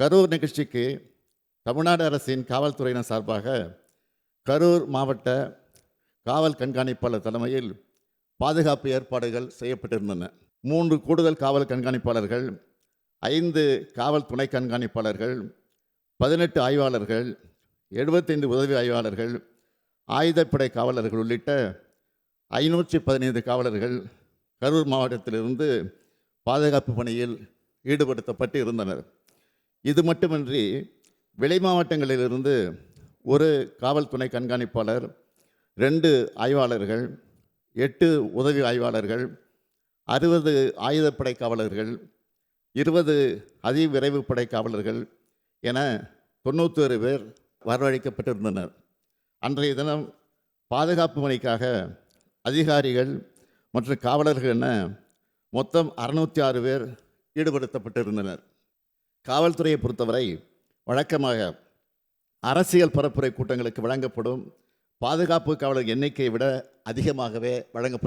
கரூர் நிகழ்ச்சிக்கு தமிழ்நாடு அரசின் காவல்துறையினர் சார்பாக கரூர் மாவட்ட காவல் கண்காணிப்பாளர் தலைமையில் பாதுகாப்பு ஏற்பாடுகள் செய்யப்பட்டிருந்தன. மூன்று கூடுதல் காவல் கண்காணிப்பாளர்கள் ஐந்து காவல் துணை கண்காணிப்பாளர்கள் பதினெட்டு ஆய்வாளர்கள் எழுபத்தைந்து உதவி ஆய்வாளர்கள் ஆயுதப்படை காவலர்கள் உள்ளிட்ட ஐநூற்றி பதினைந்து காவலர்கள் கரூர் மாவட்டத்திலிருந்து பாதுகாப்பு பணியில் ஈடுபடுத்தப்பட்டு இருந்தனர் இது மட்டுமின்றி விளை மாவட்டங்களிலிருந்து ஒரு காவல் துணை கண்காணிப்பாளர் ரெண்டு ஆய்வாளர்கள் எட்டு உதவி ஆய்வாளர்கள் அறுபது ஆயுதப்படை காவலர்கள் இருபது அதிவிரைவு படை காவலர்கள் என தொண்ணூற்றொரு பேர் வரவழைக்கப்பட்டிருந்தனர். அன்றைய தினம் பாதுகாப்பு பணிக்காக அதிகாரிகள் மற்றும் காவலர்கள் என மொத்தம் அறுநூற்றி ஆறு பேர் ஈடுபடுத்தப்பட்டிருந்தனர். காவல்துறையை பொறுத்தவரை வழக்கமாக அரசியல் பரப்புரை கூட்டங்களுக்கு வழங்கப்படும் பாதுகாப்பு காவலர் எண்ணிக்கையை விட அதிகமாகவே வழங்கப்படும்.